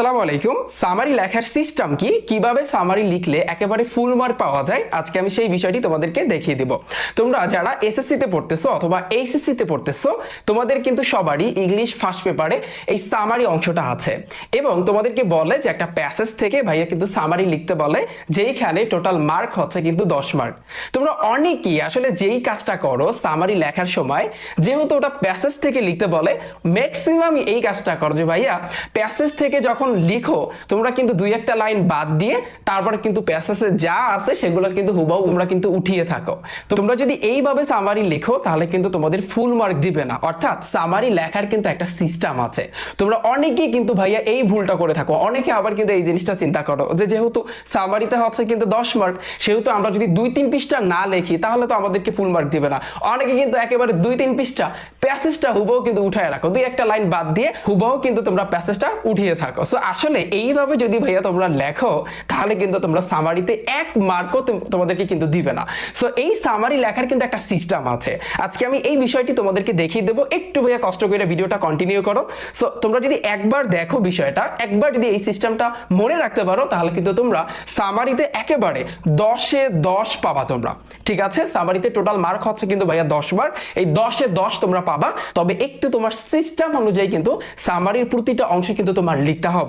আসসালামু আলাইকুম। সামারি লেখার সিস্টেম কি? কীভাবে সামারি লিখলে একেবারে ফুল মার্ক পাওয়া যায়? আজকে আমি সেই বিষয়টি তোমাদেরকে দেখিয়ে দিব। তোমরা যারা এসএসসি তে পড়তেছো অথবা এইচএসসি তে পড়তেছো, তোমাদের কিন্তু সবারই ইংলিশ ফার্স্ট পেপারে এই সামারি অংশটা আছে। এবং তোমাদেরকে বলে যে একটা প্যাসেজ থেকে ভাইয়া কিন্তু সামারি লিখতে বলে, যেইখানে টোটাল মার্ক হচ্ছে কিন্তু দশ মার্ক তোমরা অনেকেই আসলে যেই কাজটা করো সামারি লেখার সময়, যেহেতু ওটা প্যাসেজ থেকে লিখতে বলে ম্যাক্সিমাম এই কাজটা করো যে ভাইয়া প্যাসেজ থেকে যখন লিখো, তোমরা কিন্তু দুই একটা লাইন বাদ দিয়ে তারপরে কিন্তু প্যাসেজে যা আছে সেগুলো কিন্তু হুবাহু তোমরা কিন্তু উঠিয়ে থাকো। তো তোমরা যদি এইভাবে সামারি লেখো, তাহলে কিন্তু তোমাদের ফুল মার্ক দিবে না। অর্থাৎ সামারি লেখার কিন্তু একটা সিস্টেম আছে। তোমরা অনেকেই কিন্তু ভাইয়া এই ভুলটা করে থাকো। অনেকে আবার কিন্তু এই জিনিসটা চিন্তা করো যে যেহেতু সামারিতে হচ্ছে কিন্তু দশ মার্ক সেহেতু আমরা যদি দুই তিন পৃষ্ঠা না লিখি, তাহলে তো আমাদেরকে ফুল মার্ক দিবে না। অনেকে কিন্তু একেবারে দুই তিন পৃষ্ঠা প্যাসেজটা হুবহু কিন্তু উঠায় রাখো। দুই একটা লাইন বাদ দিয়ে হুবহু কিন্তু তোমরা প্যাসেজটা উঠিয়ে থাকো। সো আসলে এইভাবে যদি ভাইয়া তোমরা লেখো, তাহলে কিন্তু তোমরা সামারিতে এক মার্কও তোমাদেরকে কিন্তু দিবে না। সো এই সামারি লেখার কিন্তু একটা সিস্টেম আছে। আজকে আমি এই বিষয়টি তোমাদেরকে দেখিয়ে দেবো। একটু ভাইয়া কষ্ট করে ভিডিওটা কন্টিনিউ করো। সো তোমরা যদি একবার দেখো বিষয়টা, একবার যদি এই সিস্টেমটা মনে রাখতে পারো, তাহলে কিন্তু তোমরা সামারিতে একেবারে দশে দশ পাবা তোমরা। ঠিক আছে? সামারিতে টোটাল মার্ক হচ্ছে কিন্তু ভাইয়া দশ বার। এই দশে দশ তোমরা পাবা। তবে একটু তোমার সিস্টেম অনুযায়ী কিন্তু সামারির প্রতিটা অংশ কিন্তু তোমার লিখতে হবে।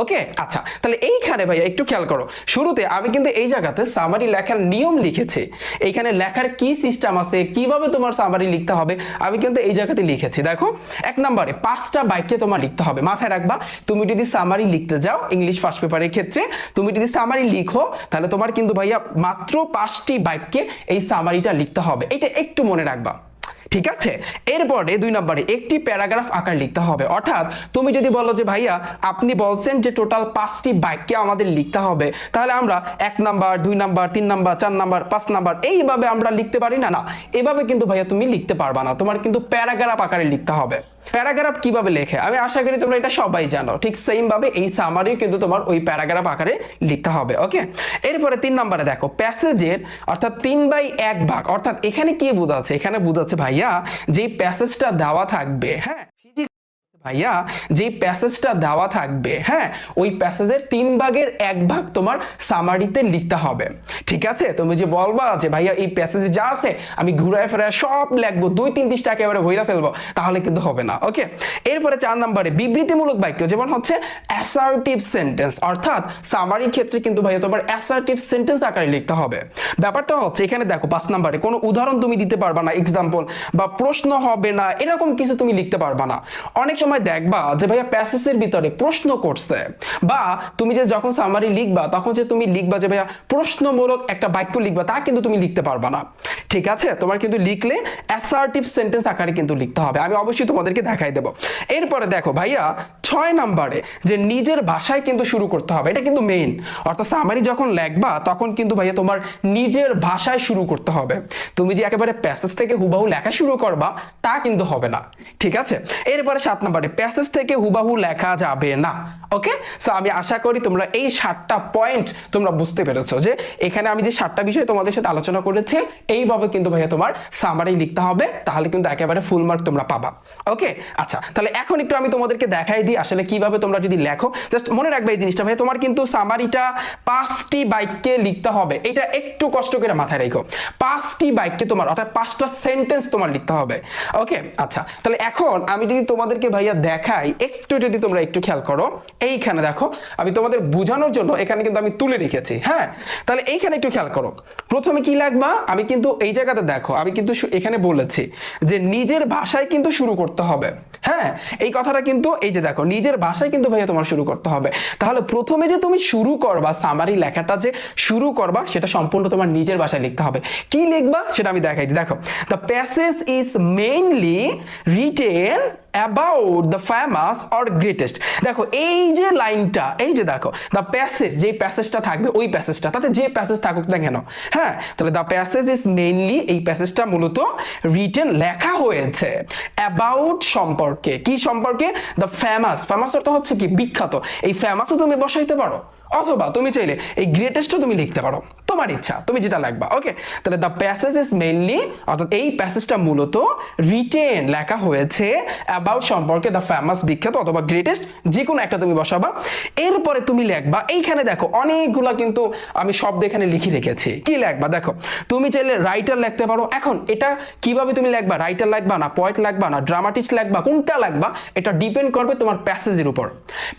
ওকে আচ্ছা তাহলে এইখানে ভাইয়া একটু খেয়াল করো। শুরুতে আমি কিন্তু এই জায়গাতে সামারি লেখার নিয়ম লিখেছি। এইখানে লেখার কি সিস্টেম আছে, কীভাবে তোমার সামারি লিখতে হবে, আমি কিন্তু এই জায়গাতে লিখেছি। দেখো, এক নম্বরে পাঁচটা বাক্যে তোমার লিখতে হবে। মাথায় রাখবা, তুমি যদি সামারি লিখতে যাও ইংলিশ ফার্স্ট পেপারের ক্ষেত্রে, তুমি যদি সামারি লিখো, তাহলে তোমার কিন্তু ভাইয়া মাত্র পাঁচটি বাক্যে এই সামারিটা লিখতে হবে। এটা একটু মনে রাখবা। ঠিক আছে? এরপরে দুই নম্বরে একটি প্যারাগ্রাফ আকার লিখতে হবে। অর্থাৎ তুমি যদি বলো যে, ভাইয়া, আপনি বলছেন যে টোটাল পাঁচটি বাক্যে আমাদের লিখতে হবে, তাহলে আমরা এক নাম্বার, দুই নাম্বার, তিন নাম্বার, চার নাম্বার, পাঁচ নাম্বার, এইভাবে আমরা লিখতে পারি না না। এভাবে কিন্তু ভাইয়া তুমি লিখতে পারবা না। তোমার কিন্তু প্যারাগ্রাফ আকারে লিখতে হবে। প্যারাগ্রাফ কীভাবে লেখে? আমি আশা করি তোমরা এটা সবাই জানো। ঠিক সেম ভাবে এই সামারিও কিন্তু তোমার ওই প্যারাগ্রাফ আকারে লিখতে হবে ওকে এরপরে তিন নম্বরে দেখো প্যাসেজের অর্থাৎ তিন বাই এক ভাগ, অর্থাৎ এখানে কি বোঝাচ্ছে? এখানে বোঝাচ্ছে ভাইয়া যে প্যাসেজটা দেওয়া থাকবে হ্যাঁ? ভাইয়া যে প্যাসেজটা দেওয়া থাকবে হ্যাঁ ওই প্যাসেজের তিন ভাগের এক ভাগ তোমার সামারিতে লিখতে হবে। ঠিক আছে? তুমি যে বলবা যে, ভাইয়া, এই প্যাসেজে যা আছে, আমি ঘুরায় ফেরায় সব লিখব, দুই তিন পৃষ্ঠা একেবারে ভইরা ফেলব। তাহলে কিন্তু হবে না ওকে এরপরে চার নম্বরে, বিবৃতিমূলক বাক্য, যেমন হচ্ছে অ্যাসার্টিভ সেন্টেন্স অর্থাৎ সামারির ক্ষেত্রে কিন্তু ভাইয়া তোমার অ্যাসার্টিভ সেন্টেন্স আকারে লিখতে হবে। ব্যাপারটা হচ্ছে, এখানে দেখো পাঁচ নম্বরে, কোনো উদাহরণ তুমি দিতে পারবা না এক্সাম্পল বা প্রশ্ন হবে না, এরকম কিছু তুমি লিখতে পারবা না। অনেক সময় দেখবা যে ভাইয়া প্যাসেজের ভিতরে প্রশ্ন করছে। বা তুমি যে যখন সামারি লিখবা, তখন যে তুমি লিখবা যে ভাইয়া প্রশ্নমূলক একটা বাক্য লিখবা, তা কিন্তু তুমি লিখতে পারবা না। ঠিক আছে? তোমার কিন্তু লিখলে অ্যাসার্টিভ সেন্টেন্স আকারে কিন্তু লিখতে হবে। আমি অবশ্যই তোমাদেরকে দেখাই দেবো। এরপরে দেখো ভাইয়া, ছয় নাম্বারে যে নিজের ভাষায় কিন্তু শুরু করতে হবে। এটা কিন্তু মেইন অর্থাৎ সামারি যখন লেখবা, তখন কিন্তু ভাইয়া তোমার নিজের ভাষায় শুরু করতে হবে। তুমি যে একেবারে প্যাসেজ থেকে হুবাহু লেখা শুরু করবা, তা কিন্তু হবে না। ঠিক আছে? এরপরে সাত নাম্বারে প্যাসেজ থেকে হুবাহু লেখা যাবে না ওকে সো আমি আশা করি তোমরা এই সাতটা পয়েন্ট তোমরা বুঝতে পেরেছ যে এখানে আমি যে সাতটা বিষয় তোমাদের সাথে আলোচনা করেছি, এইভাবে কিন্তু ভাইয়া তোমার সামারি লিখতে হবে, তাহলে কিন্তু একেবারে ফুল মার্ক তোমরা পাবা ওকে আচ্ছা তাহলে এখন একটু আমি তোমাদেরকে দেখাই দিই আসলে কীভাবে তোমরা যদি লেখো জাস্ট মনে রাখবে এই জিনিসটা ভাই তোমার কিন্তু সামারিটা পাঁচটি বাক্যে লিখতে হবে, এটা একটু কষ্ট করে মাথায় রেখো, পাঁচটি বাক্যে তোমার, অর্থাৎ পাঁচটা সেন্টেন্স তোমার লিখতে হবে ওকে আচ্ছা তাহলে এখন আমি যদি তোমাদেরকে ভাইয়া দেখাই, একটু যদি তোমরা একটু খেয়াল করো, এইখানে দেখো, আমি তোমাদের বোঝানোর জন্য এখানে কিন্তু আমি তুলে রেখেছি হ্যাঁ? তাহলে এইখানে একটু খেয়াল করো। প্রথমে কি লাগবা? আমি কিন্তু এই জায়গাতে দেখো, আমি কিন্তু এখানে বলেছি যে নিজের ভাষায় কিন্তু শুরু করতে হবে হ্যাঁ? এই কথাটা কিন্তু, এই যে দেখো, নিজের ভাষায় কিন্তু ভাইয়া তোমার শুরু করতে হবে। তাহলে প্রথমে যে তুমি শুরু করবা সামারি লেখাটা যে শুরু করবা, সেটা সম্পূর্ণ তোমার নিজের ভাষায় লিখতে হবে। কি লিখবা? সেটা আমি দেখাই দেখো the passage is mainly written about the famous or greatest দেখো, এই যে লাইনটা, এই যে দেখো দ্য প্যাসেজ যে প্যাসেজটা থাকবে, ওই প্যাসেজটা তাতে যে প্যাসেজ থাকুক না কেন হ্যাঁ? তাহলে দ্য প্যাসেজ ইজ মেইনলি এই প্যাসেজটা মূলত রিটেন লেখা হয়েছে অ্যাবাউট সম্পর্কে। কি সম্পর্কে? দ্য ফেমাস ফেমাস অর্থ হচ্ছে কি? বিখ্যাত। এই ফেমাসও তুমি বসাইতে পারো, অথবা তুমি চাইলে এই গ্রেটেস্টও তুমি লিখতে পারো। তোমার ইচ্ছা, তুমি যেটা লাগবা ওকে তাহলে দ্য প্যাসেজ ইজ মেইনলি অর্থাৎ এই প্যাসেজটা মূলত রিটেন লেখা হয়েছে অ্যাবাউট সম্পর্কে দ্য ফেমাস বিখ্যাত অথবা গ্রেটেস্ট যে কোনো একটা তুমি বসাবা। এরপরে তুমি লেখবা, এইখানে দেখো অনেকগুলা কিন্তু আমি শব্দ এখানে লিখে রেখেছি। কি লেখবা? দেখো, তুমি চাইলে রাইটার লিখতে পারো। এখন এটা কীভাবে তুমি লিখবা? রাইটার লিখবা না পয়েট লিখবা না ড্রামাটিস্ট লিখবা? কোনটা লিখবা? এটা ডিপেন্ড করবে তোমার প্যাসেজের উপর।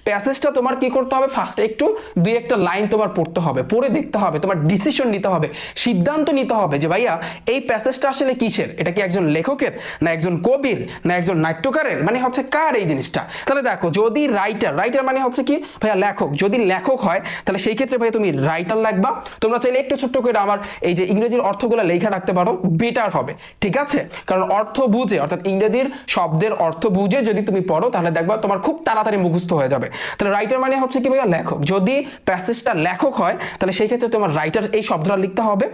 প্যাসেজটা তোমার কি করতে হবে? ফার্স্ট একটু দুই একটা লাইন তোমার পড়তে হবে, পড়ে দেখতে হবে, তোমার ডিসিশন নিতে হবে, সিদ্ধান্ত নিতে হবে যে ভাইয়া, এই প্যাসেজটা আসলে কিসের? এটা কি একজন লেখকের? না একজন কবির? না একজন নাট্যকারের? মানে হচ্ছে কার এই জিনিসটা? তাহলে দেখো, যদি রাইটার রাইটার মানে হচ্ছে কি? ভাইয়া, লেখক। যদি লেখক হয়, তাহলে সেই ক্ষেত্রে ভাইয়া তুমি রাইটার লাগবা। তোমরা চাইলে একটু ছোট্ট করে আমার এই যে ইংরেজির অর্থগুলো লেখা রাখতে পারো বেটার হবে। ঠিক আছে? কারণ অর্থ বুঝে, অর্থাৎ ইংরেজির শব্দের অর্থ বুঝে যদি তুমি পড়ো, তাহলে দেখবা তোমার খুব তাড়াতাড়ি মুখস্থ হয়ে যাবে। তাহলে রাইটার মানে হচ্ছে কি ভাইয়া, লেখক। যদি প্যাসেজটা লেখক হয়, তাহলে সেই ক্ষেত্রে তোমার রাইটার এই শব্দটা লিখতে হবে।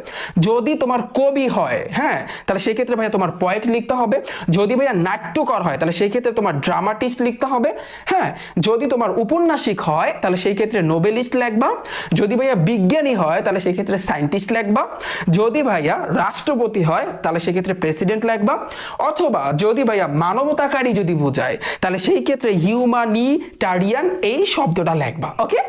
যদি তোমার কবি হয় হ্যাঁ তাহলে সেই ক্ষেত্রে ভাইয়া তোমার পয়েট লিখতে হবে। যদি ভাইয়া নাট্যকর হয়, তাহলে সেই ক্ষেত্রে তোমার ড্রামাটিস্ট লিখতে হবে। হ্যাঁ যদি তোমার উপন্যাসিক হয়, তাহলে সেই ক্ষেত্রে নোবেলিস্ট লিখবা। যদি ভাইয়া বিজ্ঞানী হয়, তাহলে সেই ক্ষেত্রে সায়েন্টিস্ট লিখবা। যদি ভাইয়া রাষ্ট্রপতি হয়, তাহলে সেই ক্ষেত্রে প্রেসিডেন্ট লিখবা। অথবা যদি ভাইয়া মানবতাকারী যদি বোঝায়, তাহলে সেই ক্ষেত্রে হিউম্যানিটারিয়ান এই শব্দটা লিখবা ওকে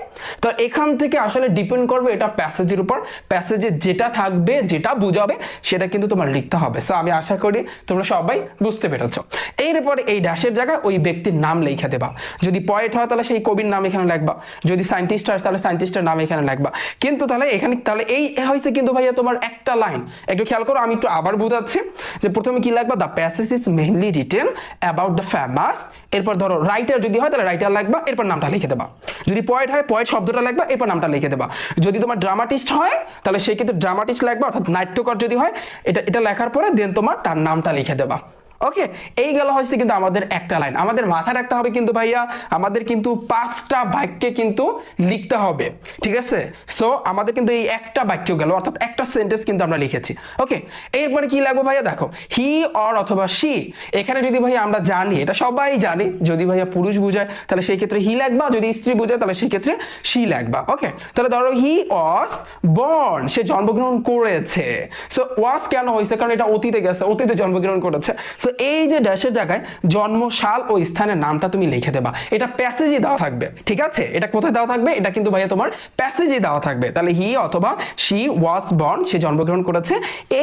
তো এখান থেকে আসলে ডিপেন্ড করবে এটা প্যাসেজের উপর। প্যাসেজে যেটা থাকবে, যেটা বুঝাবে, সেটা কিন্তু তোমার লিখতে হবে। সো আমি আশা করি তোমরা সবাই বুঝতে পেরেছ। এরপরে এই ড্যাশের জায়গায় ওই ব্যক্তির নাম লিখে দেবা। যদি পয়েট হয়, তাহলে সেই কবির নাম এখানে লিখবা। যদি সায়েন্টিস্ট হয়, তাহলে সায়েন্টিস্টের নাম এখানে লিখবা। কিন্তু তাহলে এখানে, তাহলে এই হয়েছে কিন্তু ভাইয়া তোমার একটা লাইন একটু খেয়াল করো, আমি একটু আবার বুঝাচ্ছি। যে প্রথমে কি লাগবা the passage is mainly written about the famous এরপর ধরো রাইটার যদি হয়, তাহলে রাইটার লাগবা এরপর নামটা লিখে দেবা। যদি পয়েট হয় পয়েট শব্দটা লাগবা এরপর নামটা লিখে দেবা। যদি তোমার ড্রামাটিস্ট হয় তাহলে সেই কিন্তু ড্রামাটিস্ট লাগবে, অর্থাৎ নাট্যকর যদি হয়, এটা এটা লেখার পরে দেন তোমার তার নামটা লিখে দেবা। ওকে এই গেল হচ্ছে কিন্তু আমাদের একটা লাইন আমাদের মাথায় রাখতে হবে কিন্তু ভাইয়া, আমাদের কিন্তু পাঁচটা বাক্যে কিন্তু লিখতে হবে, ঠিক আছে? সো আমাদের কিন্তু এই একটা বাক্য গেল, অর্থাৎ একটা সেন্টেন্স কিন্তু আমরা লিখেছি। ওকে এরপরে কি লাগবে ভাইয়া? দেখো হি অর অথবা সি এখানে যদি ভাইয়া আমরা জানি, এটা সবাই জানি, যদি ভাইয়া পুরুষ বুঝায়, তাহলে সেই ক্ষেত্রে হি লাগবা, যদি স্ত্রী বুঝায়, তাহলে সেই ক্ষেত্রে সি লাগবা। ওকে তাহলে ধরো হি ওয়াজ বর্ন সে জন্মগ্রহণ করেছে। সো ওয়াজ কেন হয়েছে? কারণ এটা অতীতে গেছে, অতীতে জন্মগ্রহণ করেছে। সো এই যে ড্যাশের জায়গায় জন্ম, সাল ও স্থানের নামটা তুমি লিখে দেবা। এটা প্যাসেজে দেওয়া থাকবে, ঠিক আছে? এটা কোথায় দেওয়া থাকবে? এটা কিন্তু ভাইয়া তোমার প্যাসেজে দেওয়া থাকবে। তাহলে হি অথবা শি ওয়াজ বর্ন, সে জন্মগ্রহণ করেছে।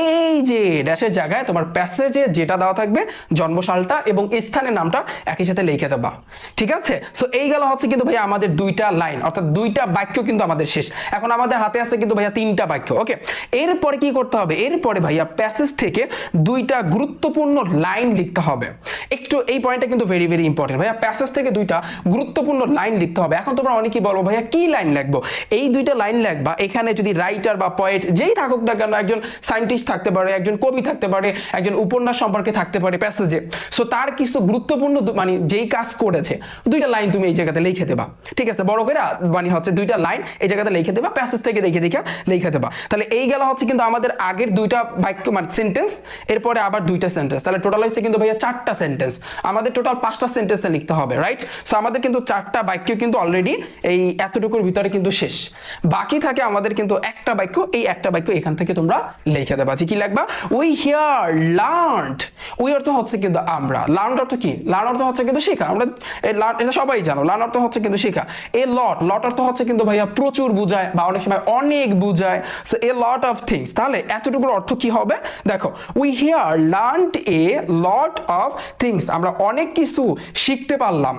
এই যে ড্যাশের জায়গায় তোমার প্যাসেজে যেটা দেওয়া থাকবে জন্মসালটা এবং স্থানের নামটা একই সাথে লিখে দেবা, ঠিক আছে? সো এই গেল হচ্ছে কিন্তু ভাইয়া আমাদের দুইটা লাইন, অর্থাৎ দুইটা বাক্য কিন্তু আমাদের শেষ। এখন আমাদের হাতে আছে কিন্তু ভাইয়া তিনটা বাক্য, ওকে? এরপরে কি করতে হবে? এরপরে ভাইয়া প্যাসেজ থেকে দুইটা গুরুত্বপূর্ণ লাইন লিখতে হবে। একটু এই পয়েন্টটা কিন্তু ভেরি ভেরি ইম্পর্টেন্ট ভাইয়া প্যাসেজ থেকে দুইটা গুরুত্বপূর্ণ লাইন লিখতে হবে। এখন তোমরা অনেকেই বলো ভাইয়া, কি লাইন লিখব? এই দুইটা লাইন লিখবা। এখানে যদি রাইটার বা পয়েট যেই থাকুক না কেন, একজন সায়েন্টিস্ট থাকতে পারে, একজন কবি থাকতে পারে, একজন উপন্যাস সম্পর্কে থাকতে পারে প্যাসেজে সো তার কিছু গুরুত্বপূর্ণ মানে যেই কাজ করেছে, দুইটা লাইন তুমি এই জায়গাতে লিখে দেবা। ঠিক আছে? বড় করে মানে হচ্ছে দুইটা লাইন এই জায়গাতে লিখে দেবা প্যাসেজ থেকে দেখে দেখে লিখে দেবা। তাহলে এই গেল হচ্ছে কিন্তু আমাদের আগের দুইটা বাক্য মানে সেন্টেন্স এরপরে আবার দুইটা সেন্টেন্স তাহলে টোটাল হয়েছে কিন্তু ভাইয়া চারটা সেন্টেন্স আমাদের টোটাল পাঁচটা সেন্টেন্সে লিখতে হবে রাইট সো আমাদের কিন্তু চারটা বাক্য কিন্তু অলরেডি এই এতটুকুর ভিতরে কিন্তু শেষ। বাকি থাকে আমাদের কিন্তু একটা বাক্য, এই একটা বাক্য এখান থেকে তোমরা লিখে দেবা। যে কি লিখবা? উই হিয়ার লার্নড উই অর্থ হচ্ছে কিন্তু আমরা। লার্ন অর্থ কি? লার্ন অর্থ হচ্ছে কিন্তু শেখা। আমরা এটা সবাই জানো। লার্ন অর্থ হচ্ছে কিন্তু শেখা। এ লট লট অর্থ হচ্ছে কিন্তু ভাইয়া প্রচুর বুঝায় বা অনেক সময় অনেক বুঝায়। So a lot of things তাহলে এতটুকুর অর্থ কি হবে? দেখো we here learned a lot of things আমরা অনেক কিছু শিখতে পারলাম।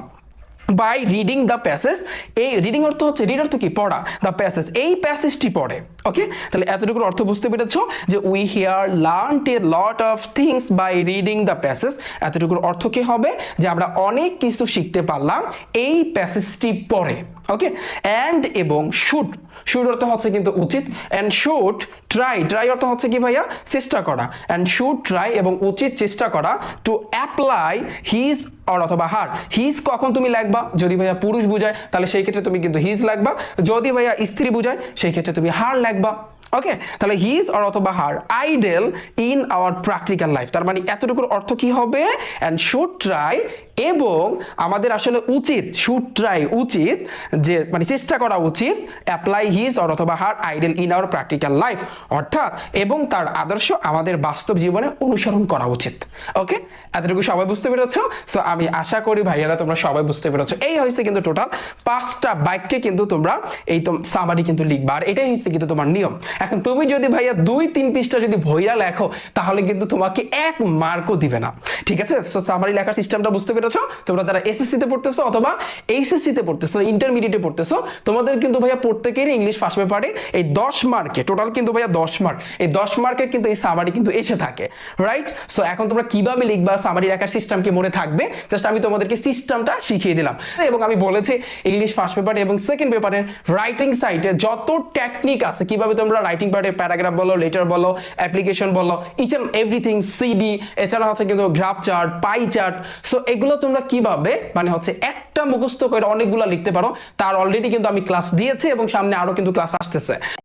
বাই রিডিং দ্য প্যাসেজ এই রিডিং অর্থ হচ্ছে রিড অর্থ কি? পড়া দ্য প্যাসেজ এই প্যাসেজটি পড়ে ওকে তাহলে এতটুকুর অর্থ বুঝতে পেরেছ যে we here learn a lot of things by reading the passage এতটুকুর অর্থ কি হবে? যে আমরা অনেক কিছু শিখতে পারলাম এই প্যাসেজটি পড়ে ওকে অ্যান্ড এবং শুড শুড অর্থ হচ্ছে কিন্তু উচিত অ্যান্ড শুড ট্রাই ট্রাই অর্থ হচ্ছে কি ভাইয়া? চেষ্টা করা অ্যান্ড শুড ট্রাই এবং উচিত চেষ্টা করা টু অ্যাপ্লাই হিজ অর অথবা হার হিজ কখন তুমি লাগবা? যদি ভাইয়া পুরুষ বুঝায়, তাহলে সেই ক্ষেত্রে তুমি কিন্তু হিজ লাগবা। যদি ভাইয়া স্ত্রী বুঝায়, সেই ক্ষেত্রে তুমি হার লাগবা। ওকে তাহলে হিজ অর অথবা her idol in our practical life তার মানে এতটুকুর অর্থ কি হবে? অ্যান্ড শুড ট্রাই এবং আমাদের আসলে উচিত শুড ট্রাই উচিত যে মানে চেষ্টা করা উচিত অ্যাপ্লাই হিজ অর অথবা her idol in our practical life অর্থাৎ, এবং তার আদর্শ আমাদের বাস্তব জীবনে অনুসরণ করা উচিত। ওকে এতটুকু সবাই বুঝতে পেরেছ? সো আমি আশা করি ভাইয়ারা তোমরা সবাই বুঝতে পেরেছ। এই হয়েছে কিন্তু টোটাল পাঁচটা বাইককে কিন্তু তোমরা এই সামারি কিন্তু লিখবা। আর এটাই হচ্ছে কিন্তু তোমার নিয়ম। এখন তুমি যদি ভাইয়া দুই, তিন পৃষ্ঠা যদি ভইয়া লেখো, তাহলে কিন্তু তোমাকে এক মার্কও দিবে না। ঠিক আছে? সো সামারি লেখার সিস্টেমটা বুঝতে পেরেছ? তোমরা যারা এসএসসি তে পড়তেছো অথবা এইচএসসি তে পড়তেছো ইন্টারমিডিয়েটে পড়তেছো, তোমাদের কিন্তু ভাইয়া প্রত্যেকেরই ইংলিশ ফার্স্ট পেপারে এই দশ মার্কে টোটাল কিন্তু ভাইয়া দশ মার্ক এই দশ মার্কের কিন্তু এই সামারি কিন্তু এসে থাকে রাইট সো এখন তোমরা কীভাবে লিখবা? সামারি লেখার সিস্টেম কি মনে থাকবে? জাস্ট আমি তোমাদেরকে সিস্টেমটা শিখিয়ে দিলাম। এবং আমি বলেছি ইংলিশ ফার্স্ট পেপার এবং সেকেন্ড পেপারের রাইটিং সাইটে যত টেকনিক আছে, কীভাবে তোমরা রাইটিং পার্টে প্যারাগ্রাফ বলো লেটার বলো অ্যাপ্লিকেশন বলো ইচ অ্যান্ড এভরিথিং সিবি এছাড়া হচ্ছে কিন্তু graph chart pie chart so এগুলো তোমরা কীভাবে মানে হচ্ছে একটা মুখস্থ করে অনেকগুলো লিখতে পারো, তার অলরেডি কিন্তু আমি ক্লাস দিয়েছি এবং সামনে আরও কিন্তু ক্লাস আসতেছে।